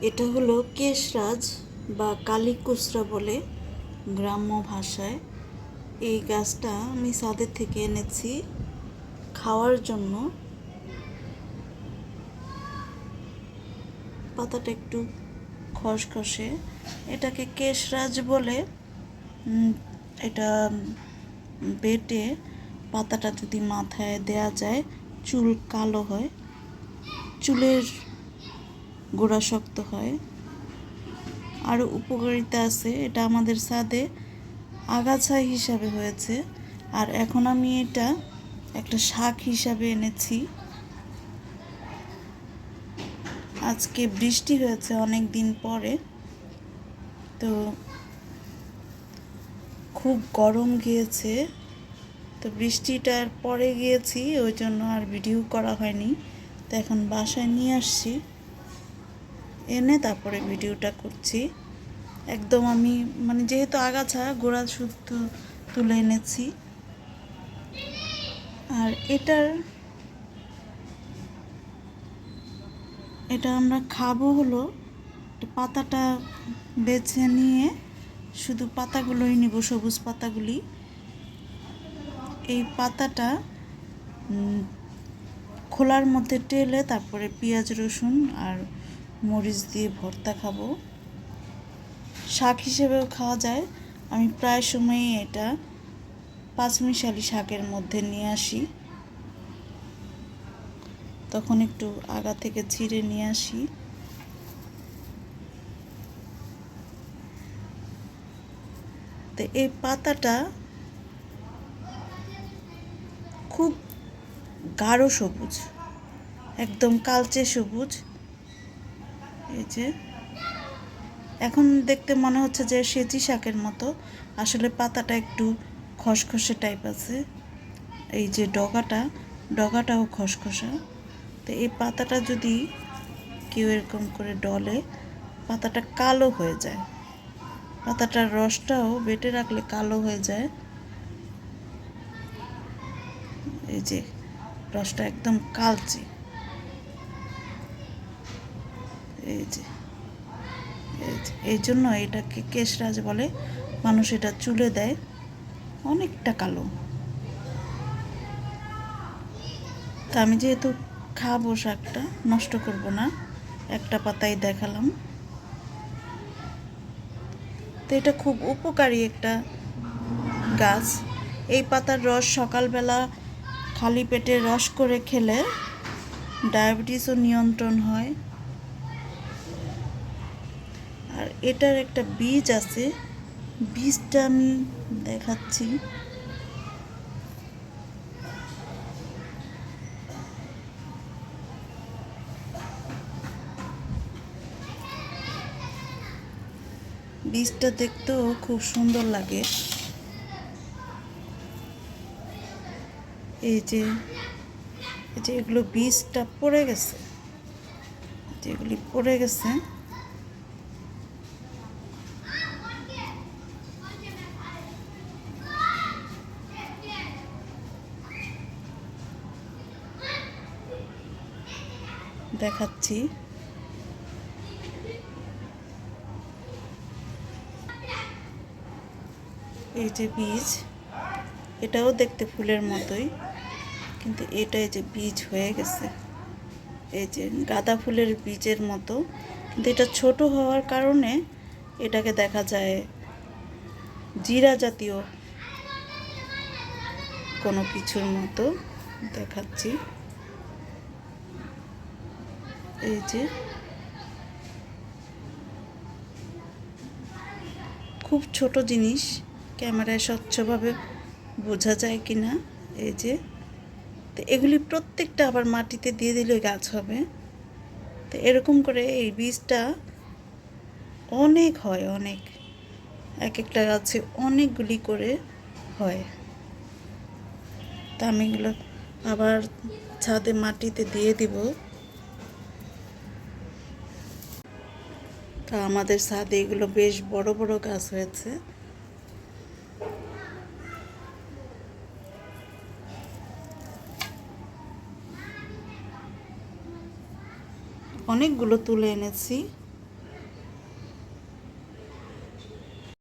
এটা হলো কেশরাজ বা কালিকুসরা বলে গ্রাম্য ভাষায়। এই গাছটা আমি সাদের থেকে এনেছি খাওয়ার জন্য। পাতাটা একটু খসখসে। এটাকে কেশরাজ বলে। এটা বেটে পাতাটা যদি মাথায় দেয়া যায়, চুল কালো হয়। চুলের গোড়া শক্ত হয়। আরও উপকারিতা আছে, এটা আমাদের সাদে আগাছা হিসাবে হয়েছে। আর এখন আমি এটা একটা শাক হিসাবে এনেছি। আজকে বৃষ্টি হয়েছে অনেক দিন পরে। তো খুব গরম গিয়েছে। তো বৃষ্টিটার পরে গিয়েছি, ওই জন্য আর ভিডিও করা হয়নি। তো এখন বাসায় নিয়ে আসছি। এনে তারপরে ভিডিওটা করছি। একদম আমি মানে যেহেতু আগাছা গোড়া শুদ্ধ তুলে এনেছি। আর এটার, এটা আমরা খাব হলো পাতাটা বেছে নিয়ে শুধু পাতাগুলোই নিব, সবুজ পাতাগুলি। এই পাতাটা খোলার মধ্যে টেলে তারপরে পেঁয়াজ, রসুন আর মরিচ দিয়ে ভর্তা খাব। শাক হিসেবেও খাওয়া যায়। আমি প্রায় সময়ই এটা পাঁচমিশালি শাকের মধ্যে নিয়ে আসি। তখন একটু আগা থেকে ছিঁড়ে নিয়ে আসি। তো এই পাতাটা খুব গাঢ় সবুজ, একদম কালচে সবুজ। এই এখন দেখতে মনে হচ্ছে যে সেচি শাকের মতো। আসলে পাতাটা একটু খসখসে টাইপ আছে। এই যে ডগাটা, ডগাটাও খসখসা। তো এই পাতাটা যদি কেউ এরকম করে ডলে, পাতাটা কালো হয়ে যায়। পাতাটার রসটাও বেটে রাখলে কালো হয়ে যায়। এই যে রসটা একদম কালচে। এই যে, এই জন্য এটাকে কেশরাজ বলে। মানুষ এটা চুলে দেয়, অনেকটা কালো। তা আমি যেহেতু খাব শাকটা, নষ্ট করব না, একটা পাতাই দেখালাম। তো এটা খুব উপকারী একটা গাছ। এই পাতার রস সকালবেলা খালি পেটে রস করে খেলে ডায়াবেটিসও নিয়ন্ত্রণ হয় আর এটার একটা বীজ আছে। বীজটা আমি দেখাচ্ছি। বীজটা দেখতেও খুব সুন্দর লাগে। এই যে এই যে এগুলো বীজটা পড়ে গেছে। যেগুলি পড়ে গেছে। দেখাচ্ছি। এই যে বীজ, এটাও দেখতে ফুলের মতোই, কিন্তু এটা এই যে বীজ হয়ে গেছে। এই যে গাঁদা ফুলের বীজের মতো, কিন্তু এটা ছোট হওয়ার কারণে এটাকে দেখা যায় জিরা জাতীয় কোনো কিছুর মতো দেখাচ্ছি। এই যে। খুব ছোট জিনিস, ক্যামেরায় স্বচ্ছভাবে বোঝা যায় কি না এই যে। তো এগুলি প্রত্যেকটা আবার মাটিতে দিয়ে দিলে গাছ হবে। তো এরকম করে এই বীজটা অনেক হয়, অনেক। এক একটা গাছে অনেকগুলি করে হয়। তা আমি এগুলো আবার ছাদে মাটিতে দিয়ে দিব। তা আমাদের সাথে এগুলো বেশ বড় বড় গাছ হয়েছে। অনেকগুলো তুলে এনেছি।